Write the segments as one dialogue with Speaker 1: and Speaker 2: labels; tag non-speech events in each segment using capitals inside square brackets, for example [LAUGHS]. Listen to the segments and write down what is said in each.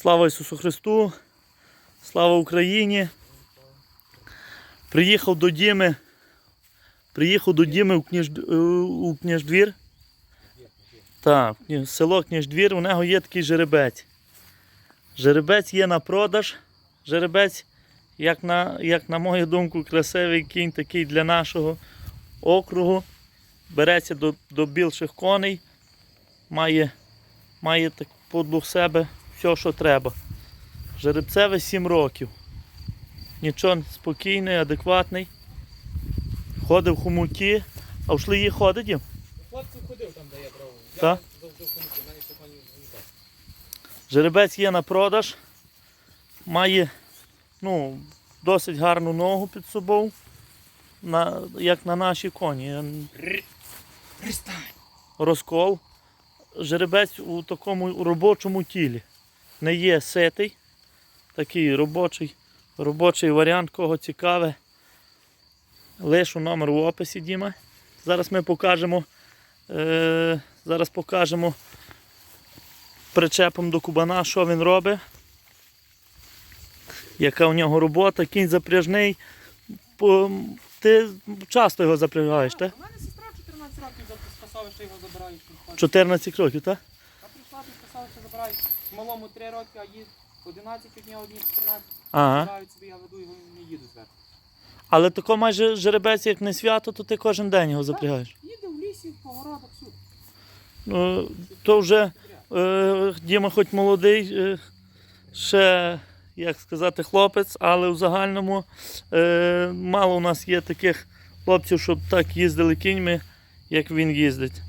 Speaker 1: Слава Ісусу Христу! Слава Україні! Приїхав до Діми. Приїхав до Діми у, княж... е, у княждвір. Так, село Княждвір, у нього є такий жеребець. Жеребець є на продаж. Жеребець, як на, як на мою думку, красивий кінь такий для нашого округу. Береться до, до більших коней, має, має так подлуг себе все, що треба. Жеребцеве 7 років. Нічого спокійний, адекватний. Ходив в хомуті, а в шлиї ходить їм?
Speaker 2: Хлопців ходив там, де я брав. Я
Speaker 1: Так?
Speaker 2: завжди в комуті, в мене ще пані звонка.
Speaker 1: Жеребець є на продаж, має ну, досить гарну ногу під собою, на, як на наші коні. Розкол. Жеребець у такому робочому тілі. Не є ситий, такий робочий, робочий варіант, кого цікаве. Лишу номер в описі, Діма. Зараз ми покажемо. Е, зараз покажемо причепом до кубана, що він робить. Яка у нього робота, кінь запряжний. По- Ти часто його запрягаєш, так?
Speaker 2: У мене сестра 14 років сказала, що його забирають.
Speaker 1: 14 років, так?
Speaker 2: А прийшла тут сказала, що забирають малому 3 роки, а їй 11 одні, одні 14.
Speaker 1: Ага.
Speaker 2: Забирають собі, я веду його не їду зверху.
Speaker 1: Але тако майже жеребець, як не свято, то ти кожен день його запрягаєш.
Speaker 2: Їде в лісі, в погородах, всюди.
Speaker 1: Ну, то вже е, Діма хоч молодий, е, ще, як сказати, хлопець, але в загальному е, мало у нас є таких хлопців, щоб так їздили кіньми, як він їздить.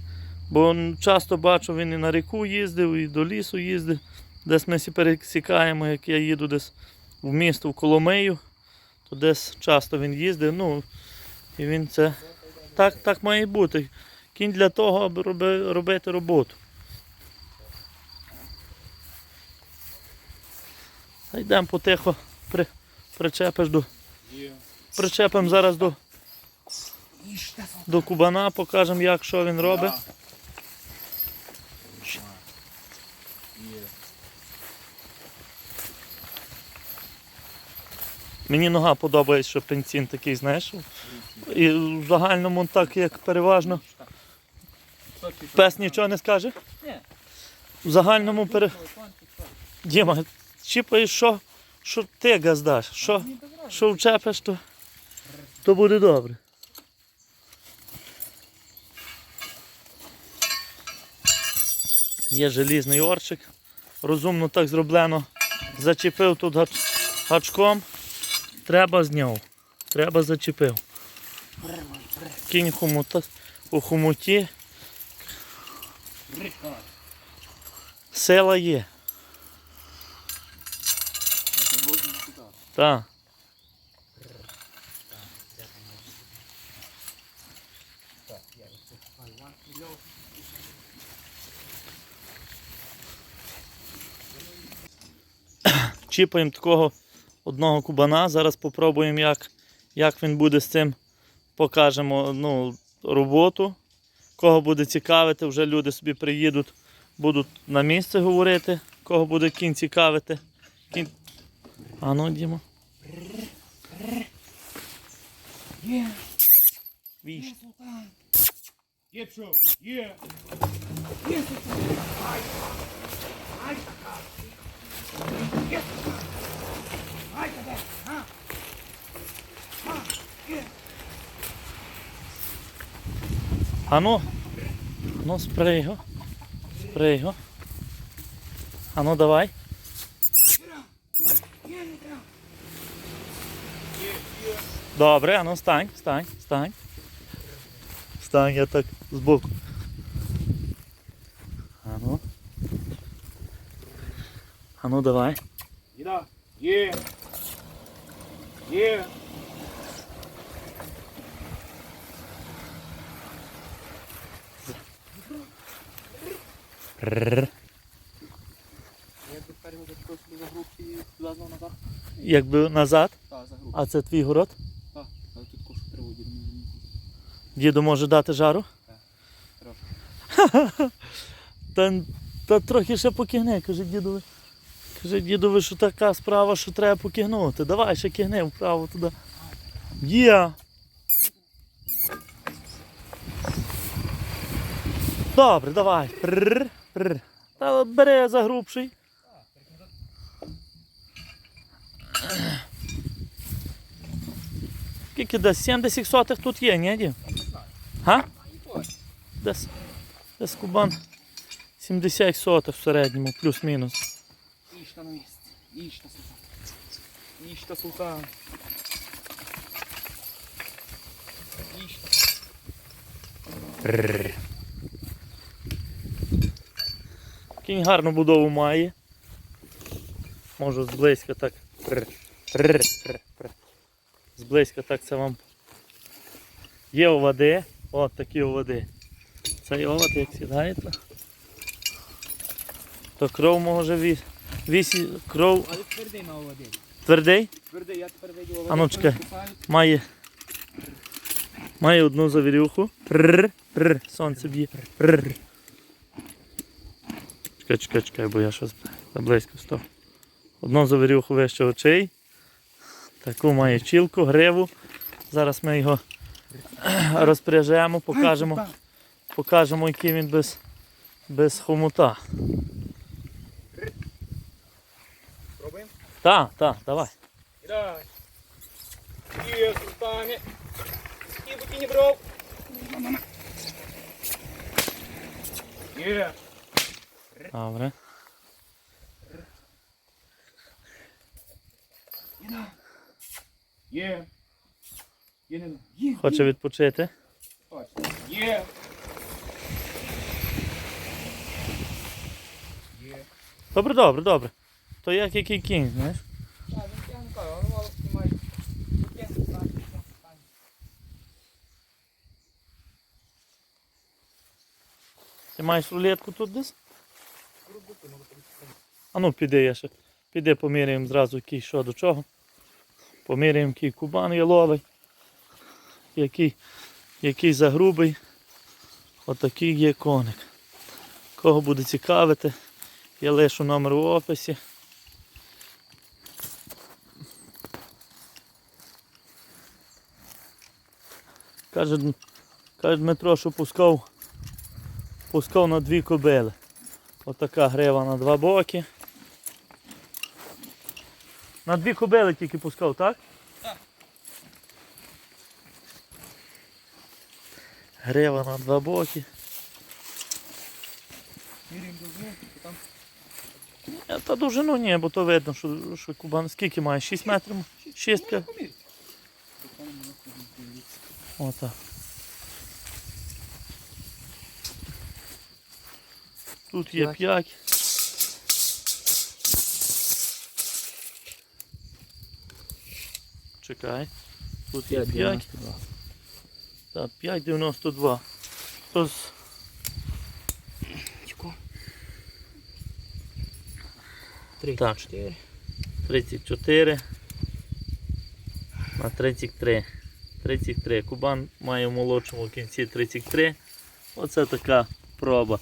Speaker 1: Бо часто бачу, він і на ріку їздив, і до лісу їздив. Десь ми всі пересікаємо, як я їду десь в місто, в Коломию, то десь часто він їздив. Ну, і він це так, так має бути. Кінь для того, аби роби, робити роботу. Та йдемо потихо, при, причепиш до. Причепимо зараз до, до кубана, покажемо, як що він робить. Мені нога подобається, що пенсін такий, знаєш. І в загальному так, як переважно. Пес нічого не скаже?
Speaker 2: Ні.
Speaker 1: В загальному пере... Діма, чіпаєш, що, що ти газдаш, що, що вчепиш, то, то буде добре. Є желізний орчик. Розумно так зроблено. Зачепив тут гач- гачком. Треба зняв. Треба зачепив. Кінь хомута, у хомуті. Сила є. Так. Чіпаємо такого одного кубана. Зараз спробуємо, як, як він буде з цим. Покажемо ну, роботу. Кого буде цікавити, вже люди собі приїдуть, будуть на місце говорити, кого буде кінь цікавити. Кінь... А ну, Дімо.
Speaker 2: Є,
Speaker 1: Віж.
Speaker 3: Є що? Є.
Speaker 2: Є. Ай, ай. Є, султан. Ай, тебе, а? А, є.
Speaker 1: А ну. Ну, спрей його. Спрей його. А ну давай.
Speaker 2: Є.
Speaker 1: Добре, а ну стань, стань, стань. Стань, я так збоку. А ну. А ну давай.
Speaker 3: Іда. Є. Є.
Speaker 1: Рррр.
Speaker 2: Я тепер його зачепив собі за грудки і туди знову назад.
Speaker 1: Якби назад,
Speaker 2: Так, за грудки.
Speaker 1: а це твій город.
Speaker 2: Так, але тут кошу траву діду.
Speaker 1: Діду може дати жару.
Speaker 2: Трошки. [LAUGHS]
Speaker 1: Та, та трохи ще покигне, каже дідове. Каже, дідові, що така справа, що треба покигнути. Давай ще кигни вправо туди. Є. Добре, давай. Прррр. Та бери загрубший. Скільки десь 70 сотих тут є, ні, дім? Га? Десь, десь кубан 70 сотих в середньому, плюс-мінус.
Speaker 2: Ішта на місці. Ішта султан. Ішта султан. Ішта.
Speaker 1: Кінь гарну будову має. Можу зблизька так. Зблизька так це вам. Є овади. От такі овади. Цей овад, як сідаєте. То кров може віс. Вісі, кров
Speaker 2: Але твердий на оваді.
Speaker 1: твердий,
Speaker 2: Твердий, я тепер видів
Speaker 1: чекай. має. Має одну завірюху. Сонце б'є. Чекай, чекай, чекай, бо я щось близько став. Одну завірюху вище очей. Таку має чілку, гриву. Зараз ми його [CLEARS THROAT] розпряжемо, покажемо, покажемо, який він без, без хомута.
Speaker 2: Пробуємо?
Speaker 1: Так, так, давай.
Speaker 2: Ідай. Є, султане. Скільки не брав.
Speaker 3: Є.
Speaker 1: Добре.
Speaker 3: Є. Є, не Є.
Speaker 1: Хоче відпочити.
Speaker 2: Точно.
Speaker 3: Є. Є.
Speaker 1: Добре, добре, добре. То як який кінь, знаєш?
Speaker 2: Так, він тягне кажу, але мало знімає. Так, так, так.
Speaker 1: Ти маєш рулетку тут десь? А ну піди я ще. Піди поміряємо зразу який що до чого. Поміряємо, який кубан є ловий. Який, який загрубий. Отакий є коник. Кого буде цікавити, я лишу номер у описі. Каже, каже Дмитро, що пускав, пускав на дві кобили. Отака грива на два боки. На дві кобили тільки пускав, так?
Speaker 2: Так.
Speaker 1: Грива на два боки.
Speaker 2: Міряємо довжину, там
Speaker 1: Та довжину ні, бо то видно, що, що кубан скільки має? 6 метрів? Шістка. Отак. Тут є 5. Чекай. Тут є 5. Так, 5,92. То з
Speaker 2: Чеко.
Speaker 1: Так.
Speaker 2: чотири.
Speaker 1: 34 на 33. 33. Кубан має в молодшому кінці 33. Оце така проба.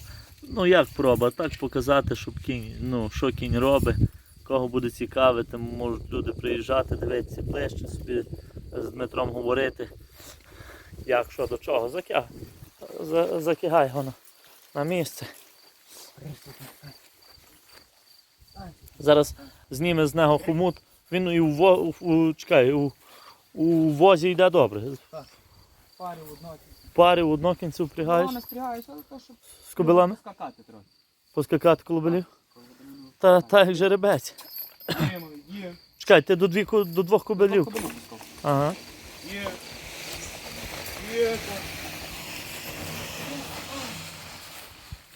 Speaker 1: Ну як проба? Так показати, щоб кінь, ну, що кінь робить. Кого буде цікавити, можуть люди приїжджати, дивитися ближче собі з Дмитром говорити. Як, що, до чого. Закя... за- Закигай його на, на місце. Зараз зніме з нього хомут. Він і у, во, у, чекай, у, у возі йде добре.
Speaker 2: Парі в одно.
Speaker 1: Пари в одно кінцю впрягаєш
Speaker 2: не спрягаєш, але то, щоб
Speaker 1: з кобилами,
Speaker 2: скакати трохи.
Speaker 1: поскакати колобелів. Та, та як жеребець.
Speaker 3: Є, є.
Speaker 1: Чекай, ти до, дві, ко- до двох кобилів. Ага.
Speaker 3: Є. Є.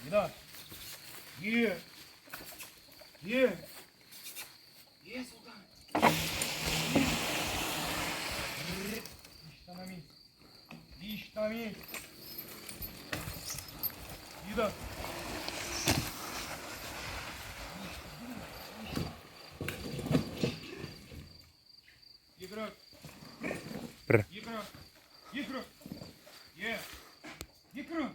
Speaker 3: Іда. Є. Є. Є, султан. Є. Ішта на місці. Місці. Іда. Є. Ігрок.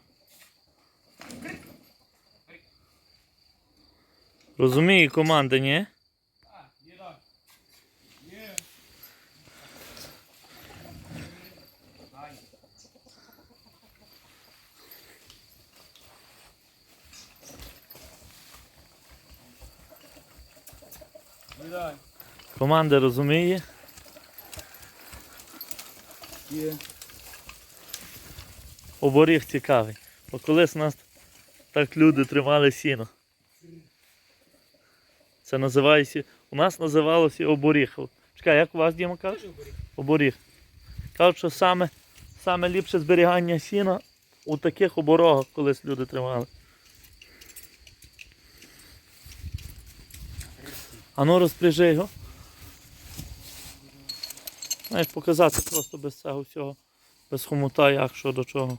Speaker 1: Розуміє команда, ні? Команда розуміє.
Speaker 2: Є.
Speaker 1: Оборіг цікавий. Бо колись нас так люди тримали сіно. Це називається. У нас називалося оборіг. Чекай, як у вас Діма каже? Оборіг. Кажуть, що саме, саме ліпше зберігання сіна у таких оборогах колись люди тримали. А ну розпряжи його. Знаєш, показати просто без цього всього. Без хомута, як що до чого.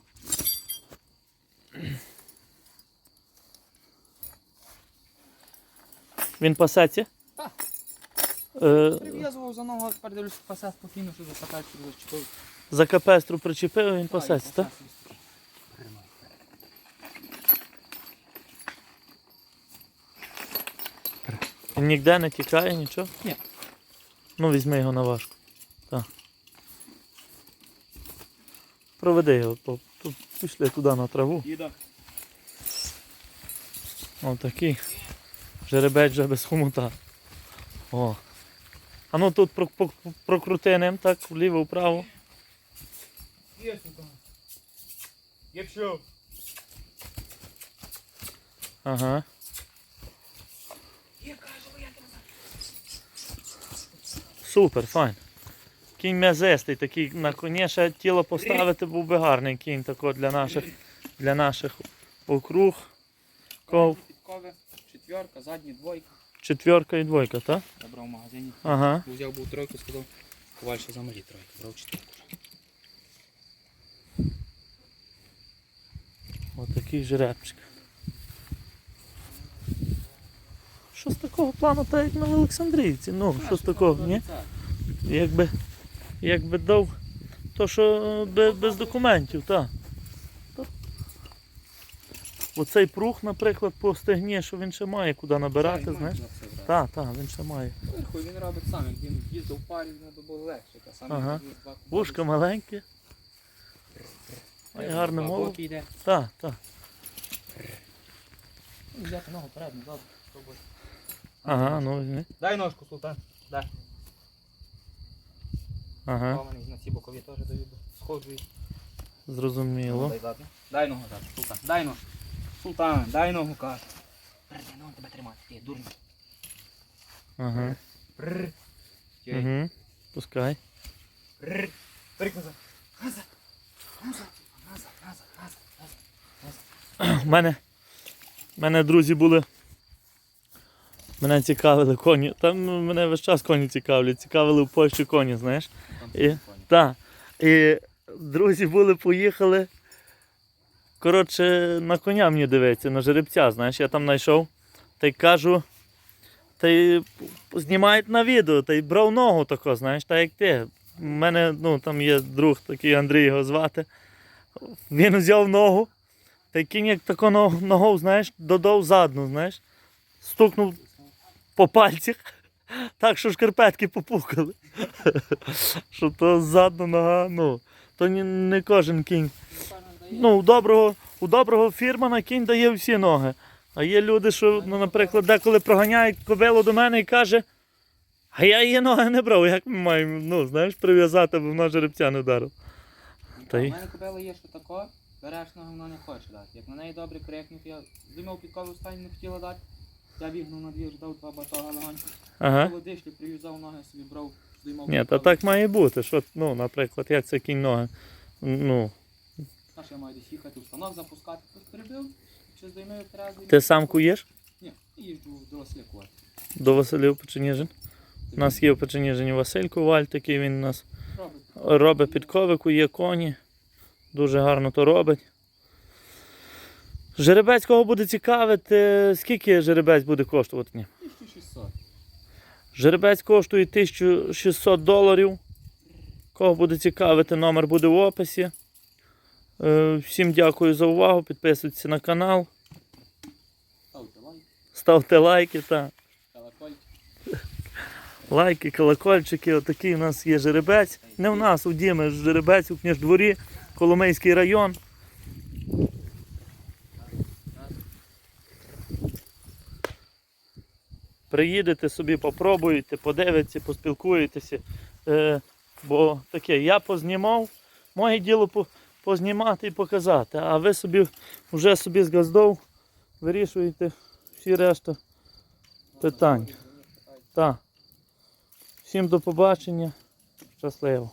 Speaker 1: Він пасеться?
Speaker 2: Так.
Speaker 1: Е,
Speaker 2: Прив'язував за ногу, а тепер дивлюсь, пасе спокійно, що за катальку зачепив.
Speaker 1: за капестру причепив, він пасеться, так? Ніде не тікає, нічого?
Speaker 2: Ні.
Speaker 1: Ну, візьми його на важку. Так. Проведи його, тут пішли туди на траву.
Speaker 2: Їда.
Speaker 1: Ось такий. Жеребець вже без хомута. О. А ну тут про- про- прокрути ним так, вліво, вправо.
Speaker 3: Є сука. Якщо.
Speaker 1: Ага. Супер, файн. Кінь м'язистий, такий на коні ще тіло поставити був би гарний кінь тако для наших, для наших округ. Ков,
Speaker 2: четверка, задні двойка.
Speaker 1: четверка і двойка, так?
Speaker 2: Я брав в магазині.
Speaker 1: Ага.
Speaker 2: Взяв був тройку, сказав, коваль ще за малі тройку. Брав четверку.
Speaker 1: Ось такий жеребчик. Що з такого плану, так як ми в Олександрійці? Ну, що з такого, ні? Якби, якби дав то, що без, без документів, так. Оцей прух, наприклад, по стегні, що він ще має куди набирати, знаєш? Так, так, він ще має.
Speaker 2: Вверху він робить сам, як він їздив в парі, йому було легше. Та саме
Speaker 1: Ага.
Speaker 2: два кубики.
Speaker 1: Вушка маленьке. Має гарне
Speaker 2: Два
Speaker 1: мову.
Speaker 2: боки йде.
Speaker 1: Так, так.
Speaker 2: Взяти ногу передню, добре.
Speaker 1: Ага, ну візьми.
Speaker 2: Дай ножку, султан. Дай.
Speaker 1: Ага,
Speaker 2: на ці бокові теж даю. Сходжу
Speaker 1: зрозуміло.
Speaker 2: Дай. Дай ногу зараз, султан. Дай ногу. Султан, дай ногу, каже. Перед ногу тебе тримати, ти дурний.
Speaker 1: Ага.
Speaker 2: Тьой.
Speaker 1: Угу. Пускай.
Speaker 2: Прррр. Прик назад. Назад. Назад. Назад, назад, назад, назад.
Speaker 1: У мене, в мене друзі були. Мене цікавили коні. Там мене весь час коні цікавлять. Цікавили в Польщі коні, знаєш. І-. Так. І друзі були, поїхали. Коротше, на коня мені дивиться, на жеребця, знаєш, я там знайшов. Та й кажу, та й знімають на відео, та й брав ногу тако, знаєш, так як ти. У мене ну, там є друг такий Андрій його звати. Він взяв ногу, та й кінь як тако ногу, ногу, знаєш, додав задну, знаєш, стукнув по пальцях, так що шкарпетки попукали. Що то задна нога, ну, то не кожен кінь. Ну, у доброго, у доброго фірмана кінь дає всі ноги. А є люди, що, ну, наприклад, деколи проганяють кобилу до мене і каже, а я її ноги не брав, як ми маємо, ну, знаєш, прив'язати, бо вона жеребця не вдарив.
Speaker 2: У мене кобила є, що тако, береш ногу, вона не хоче дати. Як на неї добре крикнуть, я зимов під коло стані не хотіла дати. Я бігнув на двір, дав два батога легонько.
Speaker 1: Ага.
Speaker 2: Холодишлі, прив'язав ноги собі брав, здіймав.
Speaker 1: Ні, та так має бути. Що, ну, наприклад, як це кінь ноги. Ну,
Speaker 2: Знаєш, я маю десь їхати, устанок запускати, тут перебив, чи здіймив треба.
Speaker 1: ти сам куєш
Speaker 2: Ні, їжджу до Василякова.
Speaker 1: до Василів Печеніжин. У нас є в Печеніжині Василь Коваль, такий він у нас робить підковику, є коні. Дуже гарно то робить. Жеребець кого буде цікавити, скільки жеребець буде коштувати? Ні.
Speaker 2: 1600.
Speaker 1: Жеребець коштує 1600 доларів. Кого буде цікавити, номер буде в описі. Е, Всім дякую за увагу. Підписуйтесь на канал,
Speaker 2: Ставте лайк,
Speaker 1: ставте лайки та
Speaker 2: колокольчик.
Speaker 1: лайки, колокольчики. Отакий у нас є жеребець. Не в нас, у Діми жеребець у княждворі, Коломийський район. Приїдете собі, попробуєте, подивитеся, поспілкуєтеся. Е, бо таке, я познімав, моє діло по- познімати і показати, а ви собі вже собі з газдов вирішуєте всі решта питань. Так. Всім до побачення. Щасливо.